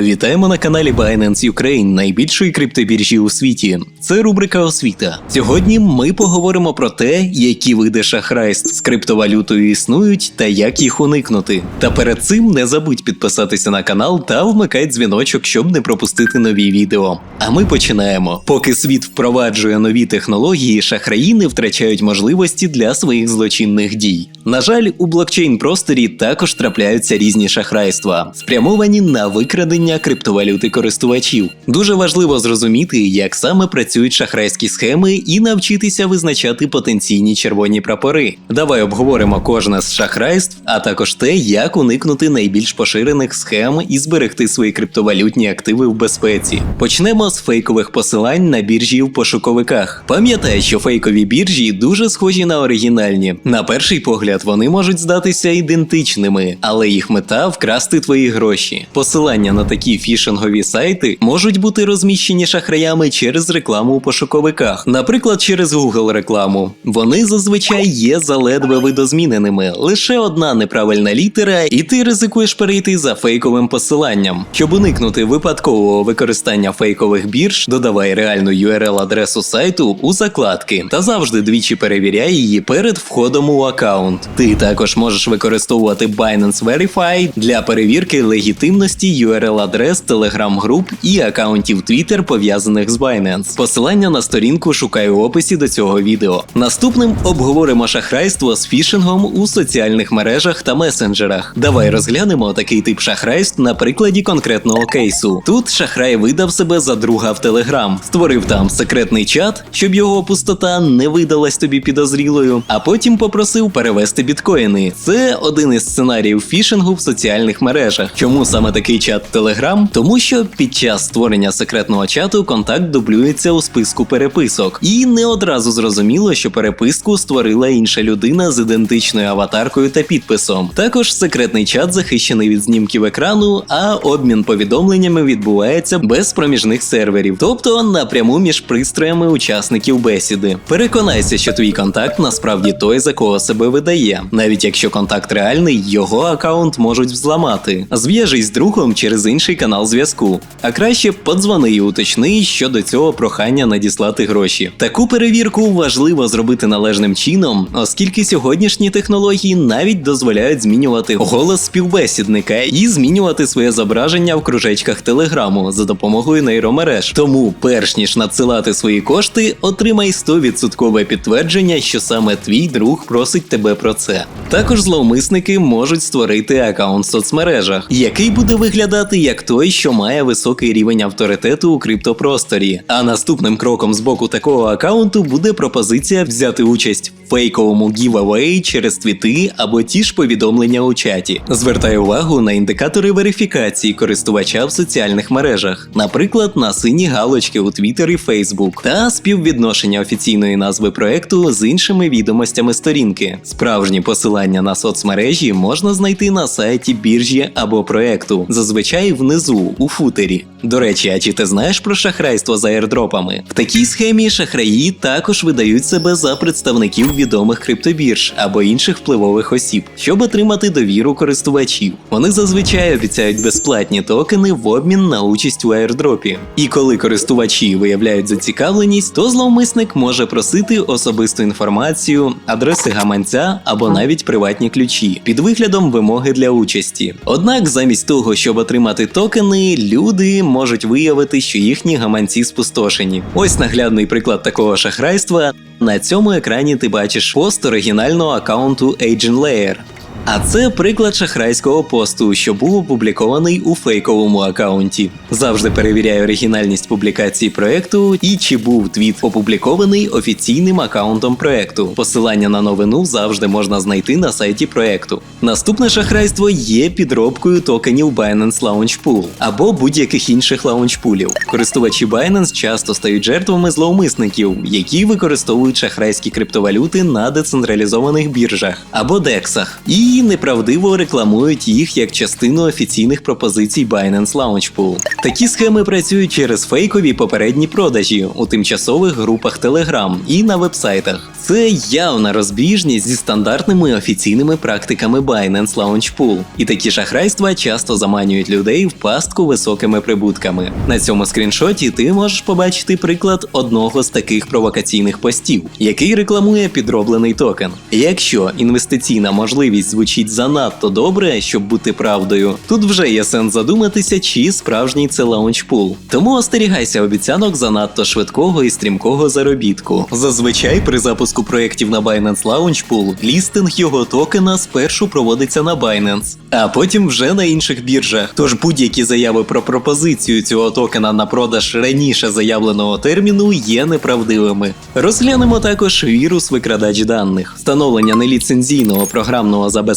Вітаємо на каналі Binance Ukraine, найбільшої криптобіржі у світі. Це рубрика освіта. Сьогодні ми поговоримо про те, які види шахрайств з криптовалютою існують та як їх уникнути. Та перед цим не забудь підписатися на канал та вмикай дзвіночок, щоб не пропустити нові відео. А ми починаємо. Поки світ впроваджує нові технології, шахраї не втрачають можливості для своїх злочинних дій. На жаль, у блокчейн просторі також трапляються різні шахрайства, спрямовані на викрадення криптовалюти користувачів. Дуже важливо зрозуміти, як саме працюють шахрайські схеми, і навчитися визначати потенційні червоні прапори. Давай обговоримо кожне з шахрайств, а також те, як уникнути найбільш поширених схем і зберегти свої криптовалютні активи в безпеці. Почнемо з фейкових посилань на біржі в пошуковиках. Пам'ятай, що фейкові біржі дуже схожі на оригінальні. На перший погляд вони можуть здатися ідентичними, але їх мета вкрасти твої гроші. Посилання на такі фішингові сайти можуть бути розміщені шахраями через рекламу у пошуковиках, наприклад, через Google рекламу. Вони зазвичай є заледве видозміненими, лише одна неправильна літера, і ти ризикуєш перейти за фейковим посиланням. Щоб уникнути випадкового використання фейкових бірж, додавай реальну URL-адресу сайту у закладки та завжди двічі перевіряй її перед входом у аккаунт. Ти також можеш використовувати Binance Verify для перевірки легітимності URL-адрес телеграм-груп і акаунтів Twitter, пов'язаних з Binance. Посилання на сторінку шукай у описі до цього відео. Наступним обговоримо шахрайство з фішингом у соціальних мережах та месенджерах. Давай розглянемо такий тип шахрайств на прикладі конкретного кейсу. Тут шахрай видав себе за друга в Телеграм, створив там секретний чат, щоб його пустота не видалась тобі підозрілою, а потім попросив перевести біткоїни. Це один із сценаріїв фішингу в соціальних мережах. Чому саме такий чат Telegram? Тому що під час створення секретного чату контакт дублюється у списку переписок, і не одразу зрозуміло, що переписку створила інша людина з ідентичною аватаркою та підписом. Також секретний чат захищений від знімків екрану, а обмін повідомленнями відбувається без проміжних серверів, тобто напряму між пристроями учасників бесіди. Переконайся, що твій контакт насправді той, за кого себе видає. Навіть якщо контакт реальний, його аккаунт можуть взламати. Зв'яжись з другом через інший канал зв'язку. А краще подзвони і уточни щодо цього прохання надіслати гроші. Таку перевірку важливо зробити належним чином, оскільки сьогоднішні технології навіть дозволяють змінювати голос співбесідника і змінювати своє зображення в кружечках телеграму за допомогою нейромереж. Тому, перш ніж надсилати свої кошти, отримай 100% підтвердження, що саме твій друг просить тебе про це. Також зловмисники можуть створити аккаунт в соцмережах, який буде виглядати як той, що має високий рівень авторитету у криптопросторі. А наступним кроком з боку такого аккаунту буде пропозиція взяти участь в фейковому гівавеї через твіти або ті ж повідомлення у чаті. Звертай увагу на індикатори верифікації користувача в соціальних мережах, наприклад, на сині галочки у Twitter і Facebook, та співвідношення офіційної назви проекту з іншими відомостями сторінки. Справжні посилання на соцмережі можна знайти на сайті біржі або проекту, зазвичай внизу у футері. До речі, а чи ти знаєш про шахрайство за аірдропами? В такій схемі шахраї також видають себе за представників відомих криптобірж або інших впливових осіб, щоб отримати довіру користувачів. Вони зазвичай обіцяють безплатні токени в обмін на участь у аірдропі. І коли користувачі виявляють зацікавленість, то зловмисник може просити особисту інформацію, адреси гаманця або навіть приватні ключі під виглядом вимоги для участі. Однак, замість того, щоб отримати токени, люди можуть виявити, що їхні гаманці спустошені. Ось наглядний приклад такого шахрайства. На цьому екрані ти бачиш пост оригінального аккаунту Agent Layer. А це приклад шахрайського посту, що був опублікований у фейковому аккаунті. Завжди перевіряй оригінальність публікації проекту і чи був твіт опублікований офіційним аккаунтом проекту. Посилання на новину завжди можна знайти на сайті проекту. Наступне шахрайство є підробкою токенів Binance Launch Pool або будь-яких інших лаунчпулів. Користувачі Binance часто стають жертвами зловмисників, які використовують шахрайські криптовалюти на децентралізованих біржах або дексах. І неправдиво рекламують їх як частину офіційних пропозицій Binance Launch Pool. Такі схеми працюють через фейкові попередні продажі у тимчасових групах Telegram і на вебсайтах. Це явна розбіжність зі стандартними офіційними практиками Binance Launch Pool. І такі шахрайства часто заманюють людей в пастку високими прибутками. На цьому скріншоті ти можеш побачити приклад одного з таких провокаційних постів, який рекламує підроблений токен. Якщо інвестиційна можливість звучить занадто добре, щоб бути правдою, тут вже є сенс задуматися, чи справжній це лаунчпул. Тому остерігайся обіцянок занадто швидкого і стрімкого заробітку. Зазвичай при запуску проєктів на Binance Launch Pool лістинг його токена спершу проводиться на Binance, а потім вже на інших біржах. Тож будь-які заяви про пропозицію цього токена на продаж раніше заявленого терміну є неправдивими. Розглянемо також вірус викрадач даних, встановлення неліцензійного програмного забезпечення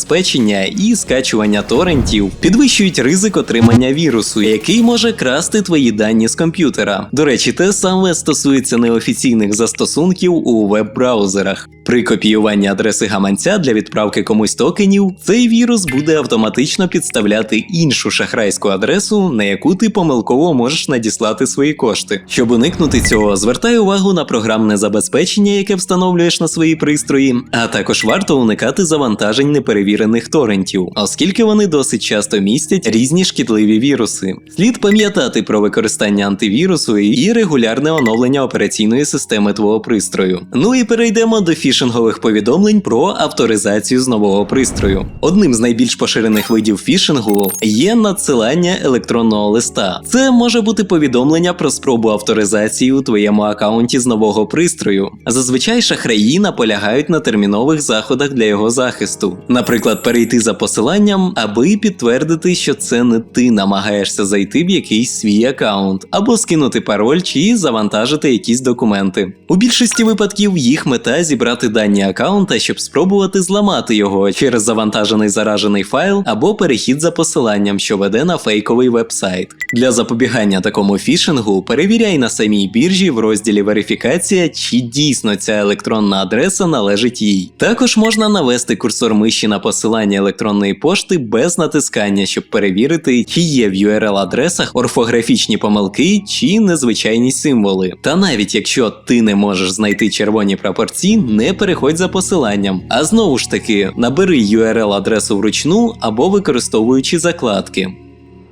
і скачування торрентів підвищують ризик отримання вірусу, який може красти твої дані з комп'ютера. До речі, те саме стосується неофіційних застосунків у веб-браузерах. При копіюванні адреси гаманця для відправки комусь токенів, цей вірус буде автоматично підставляти іншу шахрайську адресу, на яку ти помилково можеш надіслати свої кошти. Щоб уникнути цього, звертай увагу на програмне забезпечення, яке встановлюєш на свої пристрої, а також варто уникати завантажень неперевірених торрентів, оскільки вони досить часто містять різні шкідливі віруси. Слід пам'ятати про використання антивірусу і регулярне оновлення операційної системи твого пристрою. Ну і перейдемо до фішингових повідомлень про авторизацію з нового пристрою. Одним з найбільш поширених видів фішингу є надсилання електронного листа. Це може бути повідомлення про спробу авторизації у твоєму аккаунті з нового пристрою. Зазвичай шахраї наполягають на термінових заходах для його захисту, наприклад, перейти за посиланням, аби підтвердити, що це не ти намагаєшся зайти в якийсь свій аккаунт, або скинути пароль чи завантажити якісь документи. У більшості випадків їх мета зібрати дані аккаунта, щоб спробувати зламати його через завантажений заражений файл або перехід за посиланням, що веде на фейковий вебсайт. Для запобігання такому фішингу перевіряй на самій біржі в розділі верифікація, чи дійсно ця електронна адреса належить їй. Також можна навести курсор миші на посилання електронної пошти без натискання, щоб перевірити, чи є в URL-адресах орфографічні помилки чи незвичайні символи. Та навіть якщо ти не можеш знайти червоні прапорці, не переходь за посиланням. А знову ж таки, набери URL-адресу вручну або використовуючи закладки.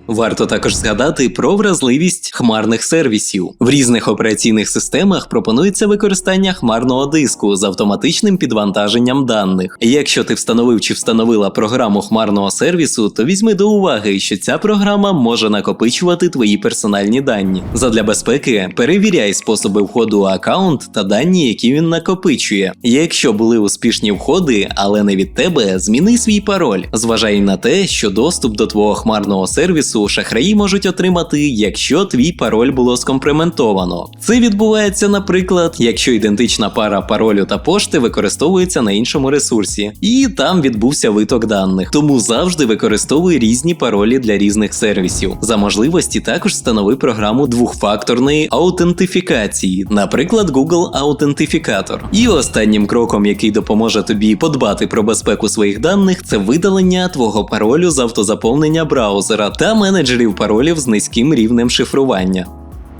Варто також згадати про вразливість хмарних сервісів. В різних операційних системах пропонується використання хмарного диску з автоматичним підвантаженням даних. Якщо ти встановив чи встановила програму хмарного сервісу, то візьми до уваги, що ця програма може накопичувати твої персональні дані. Задля безпеки перевіряй способи входу у аккаунт та дані, які він накопичує. Якщо були успішні входи, але не від тебе, зміни свій пароль. Зважай на те, що доступ до твого хмарного сервісу шахраї можуть отримати, якщо твій пароль було скомпрементовано. Це відбувається, наприклад, якщо ідентична пара паролю та пошти використовується на іншому ресурсі, і там відбувся виток даних. Тому завжди використовуй різні паролі для різних сервісів. За можливості також встанови програму двохфакторної аутентифікації, наприклад, Google Аутентифікатор. І останнім кроком, який допоможе тобі подбати про безпеку своїх даних, це видалення твого паролю з автозаповнення браузера та менеджерів паролів з низьким рівнем шифрування.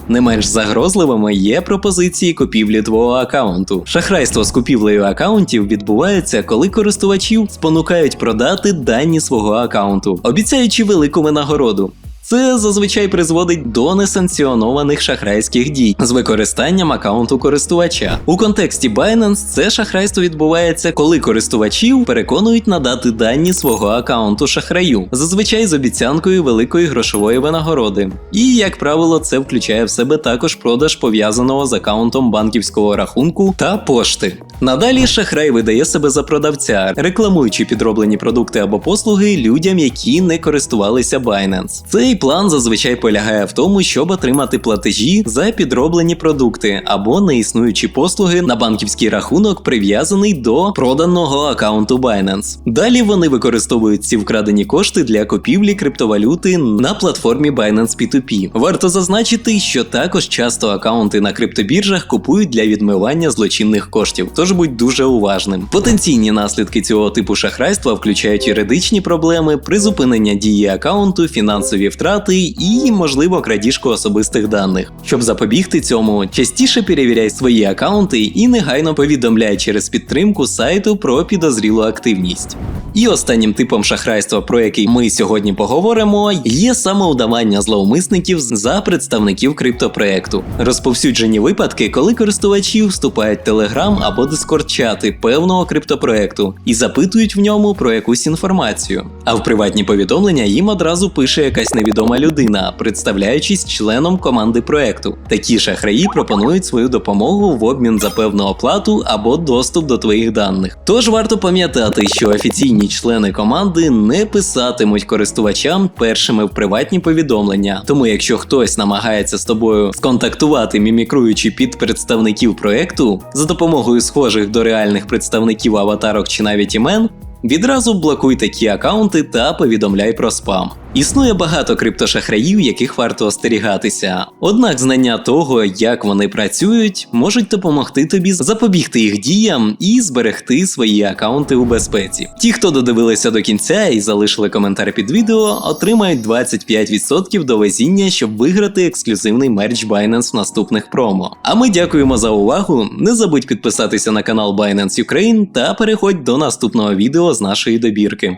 Не менш загрозливими є пропозиції купівлі твого аккаунту. Шахрайство з купівлею аккаунтів відбувається, коли користувачів спонукають продати дані свого аккаунту, обіцяючи велику винагороду. Це зазвичай призводить до несанкціонованих шахрайських дій з використанням аккаунту користувача. У контексті Binance це шахрайство відбувається, коли користувачів переконують надати дані свого аккаунту шахраю, зазвичай з обіцянкою великої грошової винагороди. І, як правило, це включає в себе також продаж пов'язаного з аккаунтом банківського рахунку та пошти. Надалі шахрай видає себе за продавця, рекламуючи підроблені продукти або послуги людям, які не користувалися Binance. Цей план зазвичай полягає в тому, щоб отримати платежі за підроблені продукти або неіснуючі послуги на банківський рахунок, прив'язаний до проданого аккаунту Binance. Далі вони використовують ці вкрадені кошти для купівлі криптовалюти на платформі Binance P2P. Варто зазначити, що також часто аккаунти на криптобіржах купують для відмивання злочинних коштів. тож будь дуже уважним. Потенційні наслідки цього типу шахрайства включають юридичні проблеми, призупинення дії аккаунту, фінансові втрати і, можливо, крадіжку особистих даних. Щоб запобігти цьому, частіше перевіряй свої аккаунти і негайно повідомляй через підтримку сайту про підозрілу активність. І останнім типом шахрайства, про який ми сьогодні поговоримо, є самоудавання зловмисників за представників криптопроекту. Розповсюджені випадки, коли користувачі вступають в Telegram або Discord чати певного криптопроекту і запитують в ньому про якусь інформацію. А в приватні повідомлення їм одразу пише якась невідома людина, представляючись членом команди проекту. Такі шахраї пропонують свою допомогу в обмін за певну оплату або доступ до твоїх даних. Тож варто пам'ятати, що офіційні члени команди не писатимуть користувачам першими в приватні повідомлення. Тому, якщо хтось намагається з тобою сконтактувати, мімікруючи під представників проекту за допомогою схожих до реальних представників аватарок чи навіть імен, відразу блокуй такі акаунти та повідомляй про спам. Існує багато криптошахраїв, яких варто остерігатися. Однак знання того, як вони працюють, можуть допомогти тобі запобігти їх діям і зберегти свої акаунти у безпеці. Ті, хто додивилися до кінця і залишили коментар під відео, отримають 25% до везіння, щоб виграти ексклюзивний мерч Binance в наступних промо. А ми дякуємо за увагу. Не забудь підписатися на канал Binance Ukraine та переходь до наступного відео з нашої добірки.